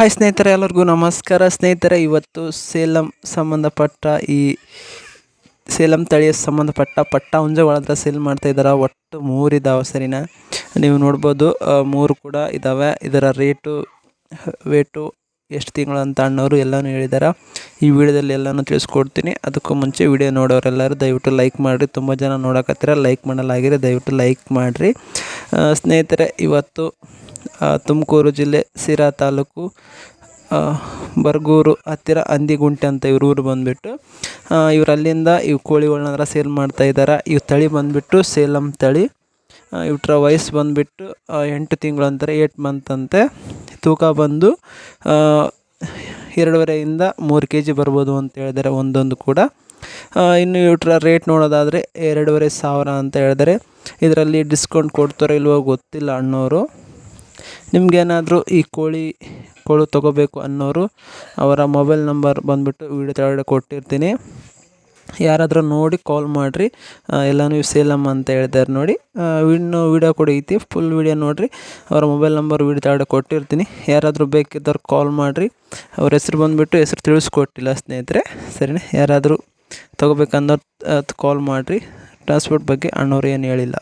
Hi ಸ್ನೇಹಿತರೆ, ಎಲ್ಲರಿಗೂ ನಮಸ್ಕಾರ. ಸ್ನೇಹಿತರೆ, ಇವತ್ತು ಸೇಲಂ ಸಂಬಂಧಪಟ್ಟ ಈ ಸೇಲಂ ತಳಿಯ ಸಂಬಂಧಪಟ್ಟ ಪಟ್ಟ ಹುಂಜಗಳತ್ರ ಸೇಲ್ ಮಾಡ್ತಾ ಇದ್ದಾರೆ ಒಟ್ಟು ಮೂರು ಸರಿನ? ನೀವು ನೋಡ್ಬೋದು ಮೂರು ಕೂಡ ಇದ್ದಾವೆ ಇದರ ರೇಟು ವೇಟು ಎಷ್ಟು ತಿಂಗಳು ಅಂತ ಅಣ್ಣವರು ಎಲ್ಲನೂ ಹೇಳಿದ್ದಾರೆ ಈ ವಿಡಿಯೋದಲ್ಲಿ ಎಲ್ಲನೂ ತಿಳಿಸ್ಕೊಡ್ತೀನಿ. ಅದಕ್ಕೂ ಮುಂಚೆ ವಿಡಿಯೋ ನೋಡೋರೆಲ್ಲರೂ ದಯವಿಟ್ಟು ಲೈಕ್ ಮಾಡಿರಿ. ತುಂಬ ಜನ ನೋಡೋಕತ್ತೀರ. ಲೈಕ್ ಮಾಡಲಾಗಿರಿ ದಯವಿಟ್ಟು ಲೈಕ್ ಮಾಡಿರಿ. ಸ್ನೇಹಿತರೆ, ಇವತ್ತು ತುಮಕೂರು ಜಿಲ್ಲೆ, ಸಿರಾ ತಾಲೂಕು ಬರ್ಗೂರು ಹತ್ತಿರ ಹಂದಿಗುಂಟೆ ಅಂತ ಇವ್ರ ಊರು ಬಂದುಬಿಟ್ಟು ಇವರಲ್ಲಿಂದ ಇವು ಕೋಳಿಗಳನ್ನ ಸೇಲ್ ಮಾಡ್ತಾ ಇದ್ದಾರೆ ಇವು ತಳಿ ಬಂದುಬಿಟ್ಟು ಸೇಲಂ ತಳಿ. ಇವ್ರ ವಯಸ್ಸು ಬಂದುಬಿಟ್ಟು ಎಂಟು ತಿಂಗಳು ಅಂತಾರೆ, ಏಟ್ ಮಂತ್ ಅಂತೆ. ತೂಕ ಬಂದು ಎರಡೂವರೆಯಿಂದ ಮೂರು ಕೆ ಜಿ ಬರ್ಬೋದು ಅಂತ ಹೇಳಿದ್ದಾರೆ ಒಂದೊಂದು ಕೂಡ. ಇನ್ನು ಇವ್ರ ರೇಟ್ ನೋಡೋದಾದರೆ ಎರಡೂವರೆ ಸಾವಿರ ಅಂತ ಹೇಳಿದರೆ. ಇದರಲ್ಲಿ ಡಿಸ್ಕೌಂಟ್ ಕೊಡ್ತಾರೋ ಇಲ್ವೋ ಗೊತ್ತಿಲ್ಲ ಅಣ್ಣವರು ನಿಮ್ಗೇನಾದರೂ ಈ ಕೋಳಿ, ಕೋಳು ತೊಗೋಬೇಕು ಅನ್ನೋರು ಅವರ ಮೊಬೈಲ್ ನಂಬರ್ ಬಂದುಬಿಟ್ಟು ವಿಡಿಯೋ ಕೆಳಗಡೆ ಕೊಟ್ಟಿರ್ತೀನಿ. ಯಾರಾದರೂ ನೋಡಿ ಕಾಲ್ ಮಾಡಿರಿ. ಎಲ್ಲನೂ ಸೇಲಮ್ ಅಂತ ಹೇಳ್ತಾರೆ ನೋಡಿ. ಇನ್ನು ವೀಡಿಯೋ ಕೂಡ ಐತಿ ಫುಲ್ ವೀಡಿಯೋ ನೋಡಿರಿ. ಅವರ ಮೊಬೈಲ್ ನಂಬರ್ ವೀಡಿಯೋ ಕೆಳಗಡೆ ಕೊಟ್ಟಿರ್ತೀನಿ. ಯಾರಾದರೂ ಬೇಕಿದ್ದವ್ರು ಕಾಲ್ ಮಾಡಿರಿ. ಅವ್ರ ಹೆಸ್ರು ಬಂದುಬಿಟ್ಟು ಹೆಸ್ರು ತಿಳಿಸ್ಕೊಟ್ಟಿಲ್ಲ ಸ್ನೇಹಿತರೆ. ಸರಿನಾ? ಯಾರಾದರೂ ತೊಗೋಬೇಕಂದ್ರೆ ಕಾಲ್ ಮಾಡಿರಿ. ಟ್ರಾನ್ಸ್ಪೋರ್ಟ್ ಬಗ್ಗೆ ಅಣ್ಣವ್ರು ಏನು ಹೇಳಿಲ್ಲ.